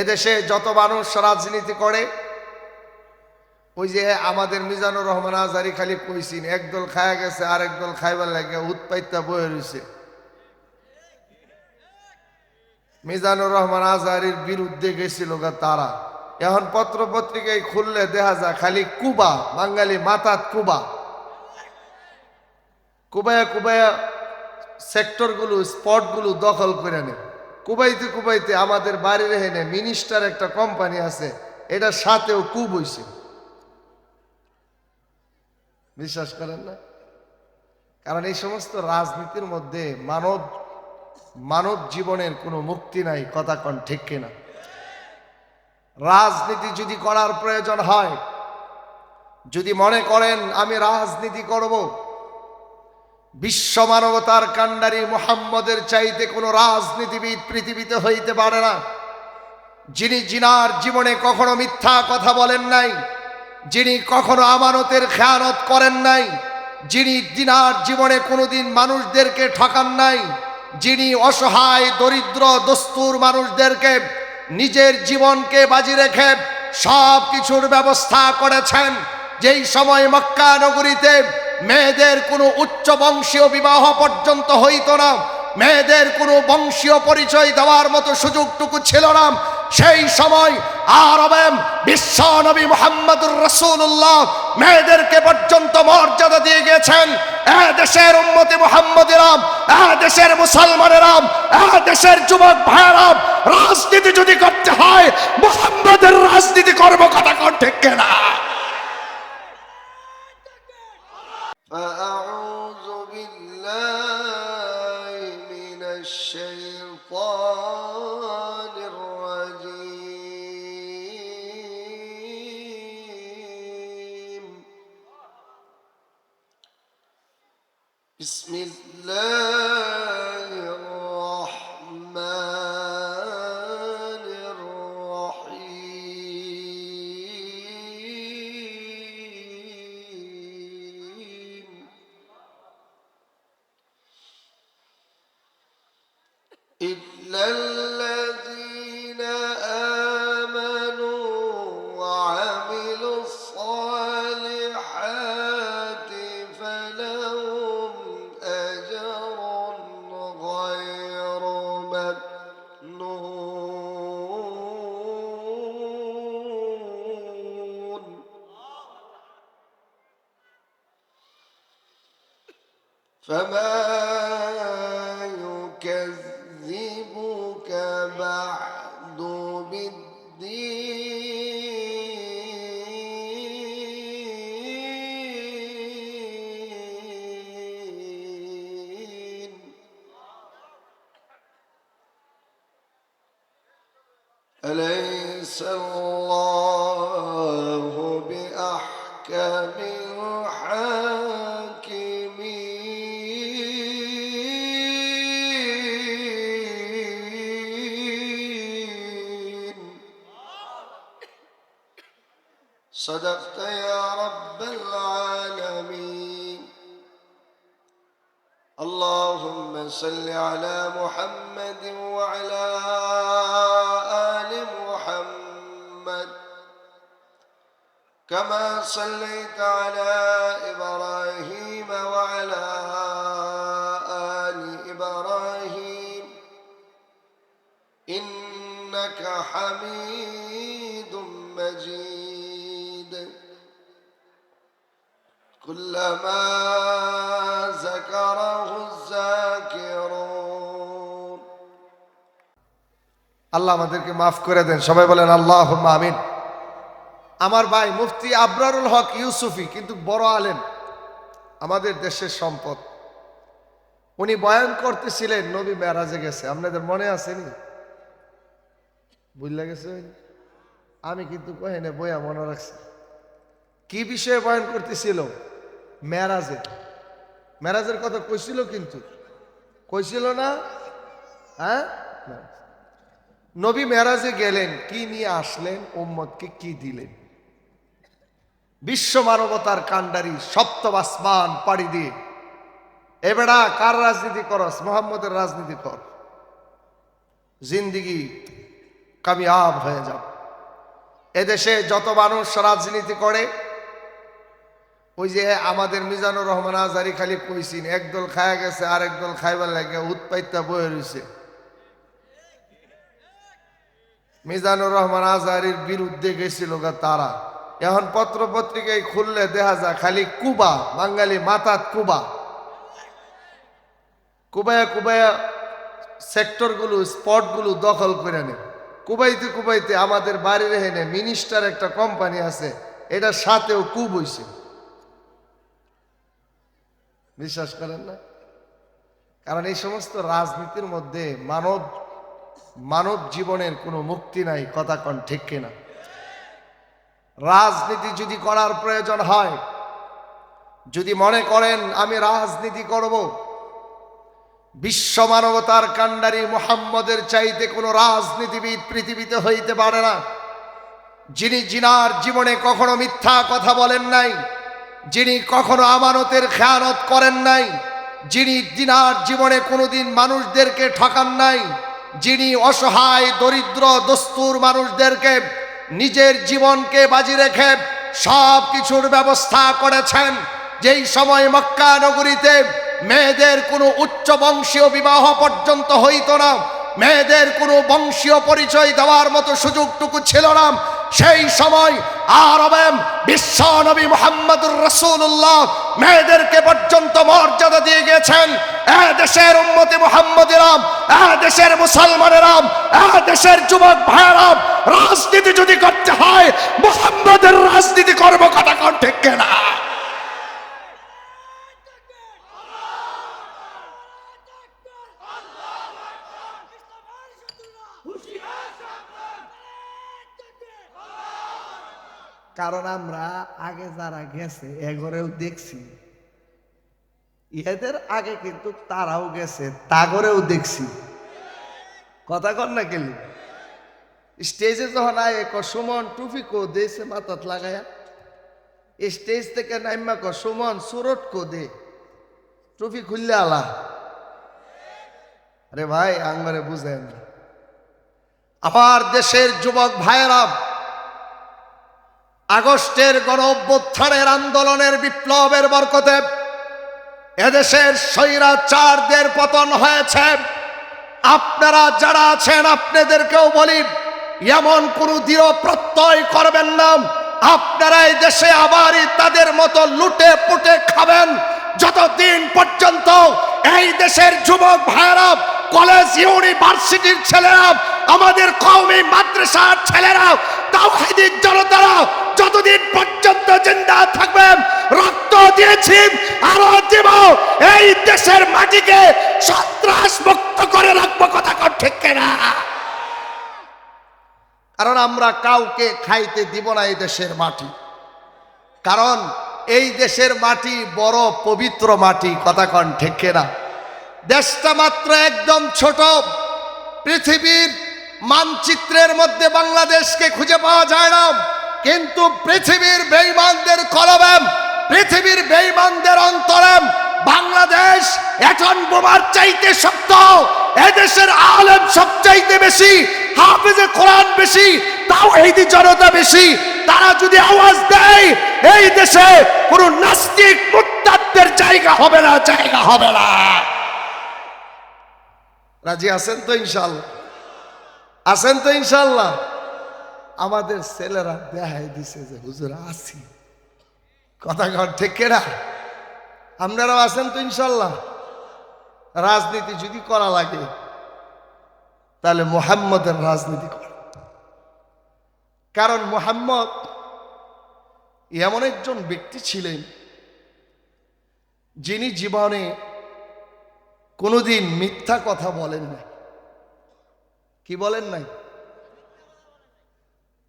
এদেশে যত মানুষ রাজনীতি করে, ওই যে আমাদের মিজানুর রহমান আজারি খালি কইছিন একদল খায়া গেছে আর একদল খাইবার লাগে উৎপাইতা বয়ে রয়েছে মিজানুর রহমান আজারির বিরুদ্ধে গেছিল তারা। এখন পত্র পত্রিকায় খুললে দেখা যায় খালি কুবা, বাঙালি মাতাত কুবা। কুবায়া কুবায়া সেক্টরগুলো, স্পটগুলো দখল করে নেয়। কুবাইতে কুবাইতে আমাদের বাড়ির হেনে মিনিস্টার একটা কোম্পানি আছে এটার সাথেও কুব হইছে। বিশ্বাস করেন না? কারণ এই সমস্ত রাজনীতির মধ্যে মানব মানব জীবনের কোনো মুক্তি নাই, কথা কন ঠিক কিনা? রাজনীতি যদি করার প্রয়োজন হয়, যদি মনে করেন আমি রাজনীতি করব বিশ্ব মানবতার কাণ্ডারি মোহাম্মদের চাইতে কোনো রাজনীতিবিদ পৃথিবীতে হইতে পারে না। যিনি জিনার জীবনে কখনো মিথ্যা কথা বলেন নাই, যিনি কখনো আমানতের খেয়ানত করেন নাই, যিনি দিনার জীবনে কোনোদিন মানুষদেরকে ঠকান নাই, যিনি অসহায়, দরিদ্র, দস্তুর মানুষদেরকে নিজের জীবনকে বাজি রেখে সব কিছুর ব্যবস্থা করেছেন, যেই সময় মক্কা নগরীতে মেয়েদের কোনো উচ্চ বংশীয় বিবাহ পর্যন্ত হইত না। মেয়েদের কোনো বংশীয় পরিচয় দেওয়ার মতো সুযোগটুকু ছিল না। সেই সময় আরবে বিশ্ব নবী মোহাম্মদুর রসুল্লাহ মেয়েদেরকে পর্যন্ত মর্যাদা দিয়ে গেছেন দেশের উন্মতি মোহাম্মদিরাম এ দেশের মুসলমানেরাম এ দেশের যুবক ভাইরাম রাজনীতি যদি করতে হয়, মোহাম্মদের রাজনীতি কন ঠিক কেনা? فأعوذ بالله من الشيطان الرجيم. بسم إلا يكذبك بعد بالدين. صدقت يا رب العالمين. اللهم صل على محمد وعلى آل محمد. كما صليت على إبراهيم وعلى آل إبراهيم. إنك حميد كلما ذكره الذاكرون আল্লাহ আমাদেরকে মাফ করে দেন সবাই বলেন আল্লাহ আমিন আমার ভাই মুফতি আবরারুল হক ইউসুফি কিন্তু বড় আলেম আমাদের দেশের সম্পদ উনি বয়ান করতেছিলেন নবী মেরাজে গেছে আপনাদের মনে আসেনি বুঝলে গেছে আমি কিন্তু কহেনে বইয়া মনে রাখছি কি বিষয়ে বয়ান করতেছিল মেরাজে মেরাজের কথা কইছিল কিন্তু। কইছিল না? হ্যাঁ? নবী মেরাজে গেলেন, কি নিয়ে আসলেন, উম্মতকে কি দিলেন? বিশ্ব মানবতার কাণ্ডারি, সপ্তম আসমান পাড়ি দিয়ে। এবেড়া কার রাজনীতি করস? মোহাম্মদের রাজনীতি কর। জিন্দিগি কামিয়াব হয়ে যাব এদেশে যত মানুষ রাজনীতি করে ওই যে আমাদের মিজানুর রহমান আজারি খালি কইছিন একদল খায়া গেছে আর একদল খাইবার লাগে উৎপাইতা বয়ে রয়েছে মিজানুর রহমান আজারির বিরুদ্ধে গেছিল তারা। এখন পত্র পত্রিকায় খুললে দেখা যায় খালি কুবা, বাঙালি মাতাত কুবা। কুবায়া কুবায়া সেক্টরগুলো, স্পটগুলো দখল করে নেয় কুবাইতে কুবাইতে আমাদের বাড়ির এখানে মিনিস্টার একটা কোম্পানি আছে এটা সাথেও কুব হইছে। বিশ্বাস করেন না? কারণ এই সমস্ত রাজনীতির মধ্যে মানব মানব জীবনের কোনো মুক্তি নাই, কথা কন ঠিক কিনা? রাজনীতি যদি করার প্রয়োজন হয়, যদি মনে করেন আমি রাজনীতি করব, বিশ্ব মানবতার কাণ্ডারি মোহাম্মদের চাইতে কোনো রাজনীতিবিদ পৃথিবীতে হইতে পারে না, যিনি জিনার জীবনে কখনো মিথ্যা কথা বলেন নাই যিনি কখনো আমানতের খেয়ানত করেন নাই, যিনি দিনার জীবনে কোনোদিন মানুষদেরকে ঠকান নাই, যিনি অসহায়, দরিদ্র, দস্তুর মানুষদেরকে নিজের জীবনকে বাজি রেখে সব কিছুর ব্যবস্থা করেছেন, যেই সময় মক্কা নগরীতে মেয়েদের কোনো উচ্চ বংশীয় বিবাহ পর্যন্ত হইত না, মেয়েদের কোনো বংশীয় পরিচয় দেওয়ার মতো সুযোগটুকু ছিল না সেই সময় আরবে বিশ্ব নবী মোহাম্মদুর রসুল্লাহ মেয়েদেরকে পর্যন্ত মর্যাদা দিয়ে গেছেন দেশের উন্মতি মোহাম্মদিরাম এ দেশের মুসলমানেরাম এ দেশের যুবক ভাইরাম রাজনীতি যদি করতে হয়, মোহাম্মদের রাজনীতি করব কথা কন? কারণ আমরা আগে যারা গেছে এগরেও দেখছি। এদের আগে কিন্তু তারাও গেছে তাগরেও দেখছি। কথা কর না কেলি? স্টেজে যখন আয়, ক, সুমন, টুপি কো দেশে মাথাত লাগায়া। স্টেজ থেকে নাইমা ক, সুমন, সুরট কো, দে। টুপি খুললে আলা। আরে ভাই, আঙ্গরে বুঝেন। আমার দেশের যুবক ভাইয়েরা আগস্টের গণ অভ্যুত্থানের আন্দোলনের বিপ্লবের বরকতে এদেশের স্বৈরাচারদের পতন হয়েছে। আপনারা যারা আছেন, আপনাদেরকেও বলি, এমন কোনো দৃঢ় প্রত্যয় করবেন না। আপনারা এই দেশে আবারই তাদের মতো লুটে পুটে খাবেন। যতদিন পর্যন্ত এই দেশের যুবক ভাইয়েরা, কলেজ, ইউনিভার্সিটির ছেলেরা, আমাদের কওমি মাদ্রাসার ছেলেরা, তাওহীদের জনতারা যতদিন পর্যন্ত জিন্দা থাকবেন রক্ত দিয়েছি, আরও দিব এই দেশের মাটিকে সন্ত্রাস মুক্ত করে রাখব, কথা ঠিক না কারণ আমরা কাউকে খাইতে দিব না এই দেশের মাটি। কারণ এই দেশের মাটি বড় পবিত্র মাটি, কথা কন ঠিক না দেশটা মাত্র একদম ছোট। পৃথিবীর মানচিত্রের মধ্যে বাংলাদেশকে খুঁজে পাওয়া যায় না। কিন্তু পৃথিবীর বেইমানদের কলবে পৃথিবীর বেইমানদের অন্তরে বাংলাদেশ এখন বোমার চাইতে শক্ত, এদেশের আলেম সবচাইতে বেশি, হাফেজে কোরআন বেশি তাও এই জনতা বেশি, তারা যদি আওয়াজ দেয়, এই দেশে কোন নাস্তিক মুক্তাদের জায়গা হবে না, জায়গা হবে না। রাজি আছেন তো ইনশাল্লাহ আছেন তো ইনশাল্লাহ আমাদের ছেলেরা দেখাই দিছে যে, হুজুর আছি কথা কর ঠিক কেনা? আপনারাও আছেন তো, ইনশাল্লাহ? রাজনীতি যদি করা লাগে, তাহলে মোহাম্মদের রাজনীতি কর। কারণ মোহাম্মদ এমন একজন ব্যক্তি ছিলেন, যিনি জীবনে কোনোদিন মিথ্যা কথা বলেন নাই। কি বলেন নাই?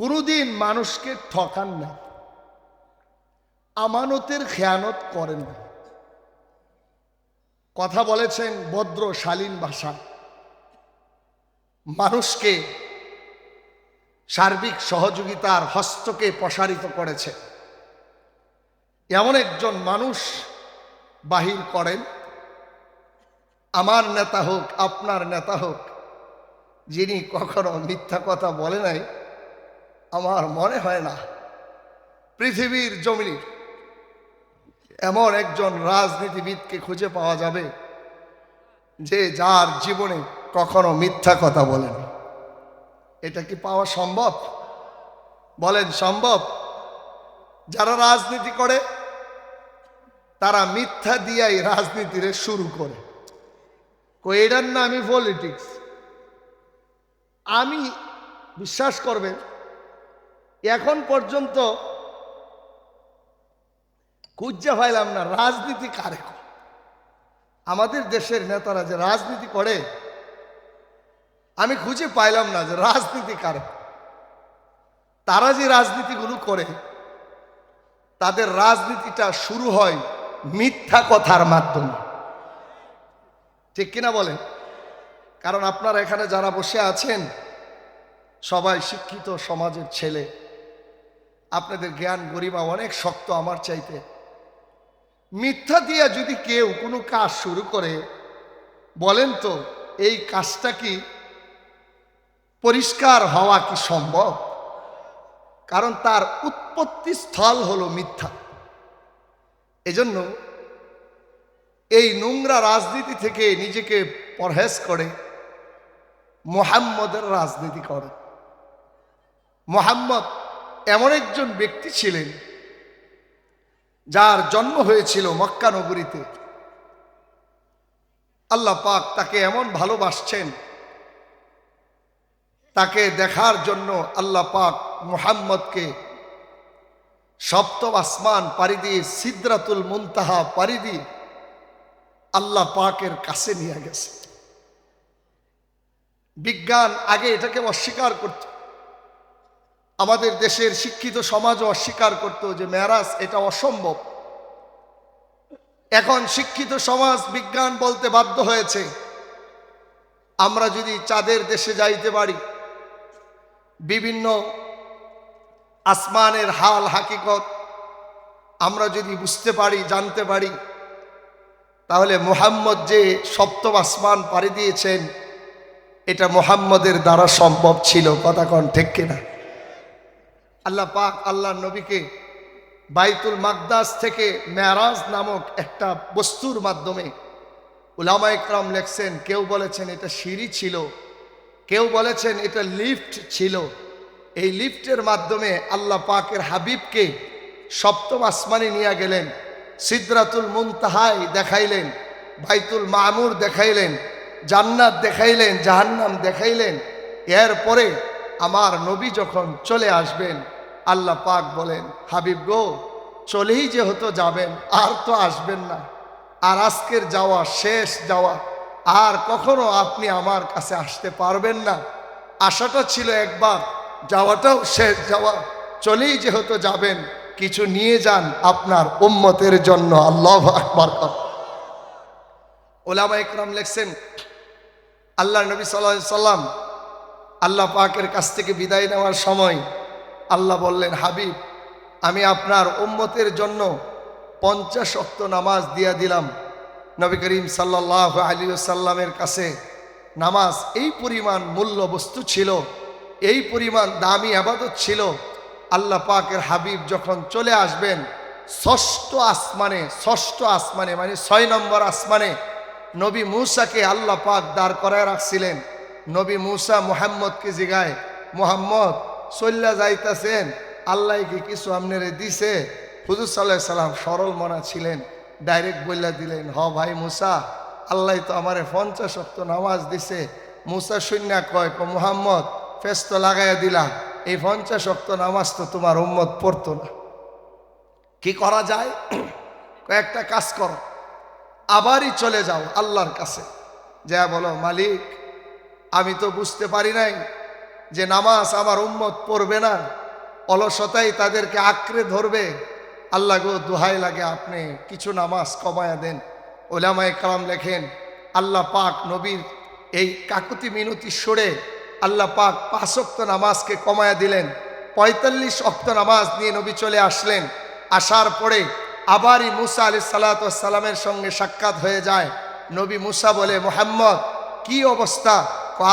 কোনোদিন মানুষকে ঠকান নাই আমানতের খেয়ানত করেন না। কথা বলেছেন ভদ্র শালীন ভাষা। মানুষকে সার্বিক সহযোগিতার হস্তকে প্রসারিত করেছে। এমন একজন মানুষ বাহির করেন, আমার নেতা হোক, আপনার নেতা হোক, যিনি কখনো মিথ্যা কথা বলে নাই আমার মনে হয় না পৃথিবীর জমিনে এমন একজন রাজনীতিবিদকে খুঁজে পাওয়া যাবে যে যার জীবনে কখনো মিথ্যা কথা বলেন। এটা কি পাওয়া সম্ভব? বলেন, সম্ভব। যারা রাজনীতি করে, তারা মিথ্যা দিয়াই রাজনীতির শুরু করে। এটার নামই পলিটিক্স আমি বিশ্বাস করবেন এখন পর্যন্ত খুঁজে পাইলাম না রাজনীতি কারে আমাদের দেশের নেতারা যে রাজনীতি করে, আমি খুঁজে পাইলাম না যে রাজনীতি কারে। তারা যে রাজনীতিগুলো করে, তাদের রাজনীতিটা শুরু হয় মিথ্যা কথার মাধ্যমে। ঠিক কিনা বলেন? কারণ আপনারা এখানে যারা বসে আছেন, সবাই শিক্ষিত সমাজের ছেলে। আপনাদের জ্ঞান গরিমা অনেক শক্ত আমার চাইতে। মিথ্যা দিয়া যদি কেউ কোনো কাজ শুরু করে, বলেন তো, এই কাজটা কি পরিষ্কার হওয়া কি সম্ভব? কারণ তার উৎপত্তি স্থল হলো মিথ্যা। এজন্য এই নোংরা রাজনীতি থেকে নিজেকে পরহেজ করে মোহাম্মদের রাজনীতি করে। মোহাম্মদ এমন একজন ব্যক্তি ছিলেন যার জন্ম হয়েছিল মক্কা নগরীতে। আল্লাহ পাক তাকে এমন ভালোবাসছেন, তাকে দেখার জন্য আল্লাহ পাক মুহাম্মদকে সপ্তম আসমান পাড়ি দিয়ে সিদ্রাতুল মুনতাহা পাড়ি দিয়ে আল্লাহ পাকের কাছে নিয়ে গেছে। বিজ্ঞান আগে এটাকে অস্বীকার করত আমাদের দেশের শিক্ষিত সমাজও অস্বীকার করত যে মেরাজ এটা অসম্ভব। এখন শিক্ষিত সমাজ বিজ্ঞান বলতে বাধ্য হয়েছে, আমরা যদি চাঁদের দেশে যাইতে পারি, বিভিন্ন আসমানের হাল হাকিকত আমরা যদি বুঝতে পারি, জানতে পারি, তাহলে মোহাম্মদ যে সপ্তম আসমান পাড়ি দিয়েছেন, এটা মোহাম্মদের দ্বারা সম্ভব ছিল, কথা কন ঠিক কিনা? আল্লাহ পাক আল্লাহ নবীকে বাইতুল মাকদাস থেকে মেরাজ নামক একটা বস্তুর মাধ্যমে উলামা ইকরাম লেখছেন, কেউ বলেছেন এটা সিঁড়ি ছিল, কেউ বলেছেন এটা লিফট ছিল। এই লিফটের মাধ্যমে আল্লাহ পাকের হাবিবকে সপ্তম আসমানে নিয়ে গেলেন, সিদ্রাতুল মুনতাহাই দেখাইলেন, বাইতুল মামুর দেখাইলেন, জান্নাত দেখাইলেন, জাহান্নাম দেখাইলেন। এরপরে আমার নবী যখন চলে আসবেন, আল্লাহ পাক বলেন, হাবিব গো, চলেই যেহেতু যাবেন, আর তো আসবেন না। আর আজকের যাওয়া শেষ যাওয়া, আর কখনো আপনি আমার কাছে আসতে পারবেন না। আশাটা ছিল একবার, যাওয়াটাও শেষ যাওয়া, চলেই যেহেতু যাবেন, কিছু নিয়ে যান আপনার উম্মতের জন্য, আল্লাহ আকবার ওলামা ইকরাম লেখছেন আল্লাহ নবী সাল্লাম আল্লাহ পাকের কাছ থেকে বিদায় নেওয়ার সময় আল্লাহ বললেন, হাবিব, আমি আপনার উম্মতের জন্য পঞ্চাশ অক্ত নামাজ দিয়া দিলাম। নবী করিম সাল্লাহ আলী সাল্লামের কাছে নামাজ এই পরিমাণ মূল্য বস্তু ছিল, এই পরিমাণ দামি আবাদত ছিল। আল্লাহ পাকের হাবিব যখন চলে আসবেন, ষষ্ঠ আসমানে ষষ্ঠ আসমানে মানে ছয় নম্বর আসমানে নবী মূসাকে আল্লাহ পাক দাঁড় করায় রাখছিলেন। নবী মূসা মুহাম্মদকে জিগায়, মুহাম্মদ চল্লা যাইতাছেন। আল্লাহ কি কিছু আপনারে দিছে? হুজুর সাল্লাহ সাল্লাম সরল মনা ছিলেন, ডাইরেক্ট বললা দিলেন, হ ভাই মুসা, আল্লাহ তো আমারে পঞ্চাশ অক্ত নামাজ দিছে। মুসা শূন্য কয়, ক মুহাম্মদ, ফেস্ত লাগাইয়া দিলাম, এই পঞ্চাশ অক্ত নামাজ তো তোমার উম্মত পড়তো না। কি করা যায়? কয়েকটা কাজ করো, আবারই চলে যাও আল্লাহর কাছে। যা বলো, মালিক আমি তো বুঝতে পারি নাই যে নামাজ আমার উম্মত পড়বে না অলসতাই তাদেরকে আঁকড়ে ধরবে। আল্লাহ গো, দোহাই লাগে আপনি, কিছু নামাজ কমায়া দেন। ওলামায় কালাম লেখেন, আল্লাহ পাক নবীর এই কাকুতি মিনতি সরে আল্লাহ পাক পাঁচ অক্ত নামাজকে কমায়া দিলেন। পঁয়তাল্লিশ অক্ত নামাজ নিয়ে নবী চলে আসলেন। আসার পরে আবারই মুসা আলি সাল্লাতামের সঙ্গে সাক্ষাৎ হয়ে যায়। নবী মুসা বলে, মোহাম্মদ, কি অবস্থা?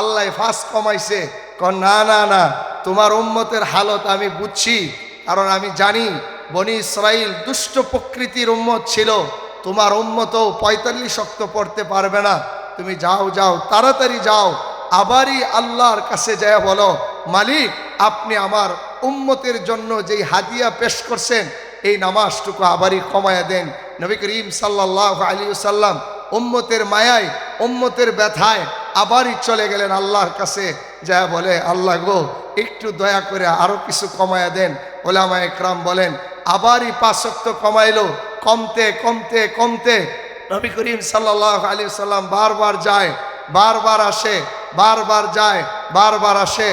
আল্লাহ ফাঁস কমাইছে। ক না না না, তোমার উম্মতের হালত আমি বুঝছি, কারণ আমি জানি বনি ইসরাইল দুষ্ট প্রকৃতির উম্মত ছিল। তোমার উম্মতও পঁয়তাল্লিশ শক্ত পড়তে পারবে না। তুমি যাও যাও, তাড়াতাড়ি যাও। আবারই আল্লাহর কাছে যায় বলো, মালিক, আপনি আমার উম্মতের জন্য যেই হাদিয়া পেশ করছেন, এই নামাজটুকু আবারই কমায়া দেন। নবী করিম সাল্লাহ আলী সাল্লাম উম্মতের মায়ায়, উম্মতের ব্যথায় আবারই চলে গেলেন আল্লাহর কাছে, যা বলে, আল্লাহ গো, একটু দয়া করে আরও কিছু কমায়া দেন। ওলামা একরাম বলেন, আবারই পাঁচক্ত কমাইলো, কমতে কমতে কমতে। নবী করিম সাল্লাহ আলী সাল্লাম বারবার যায়, বারবার আসে, বারবার যায়, বারবার আসে।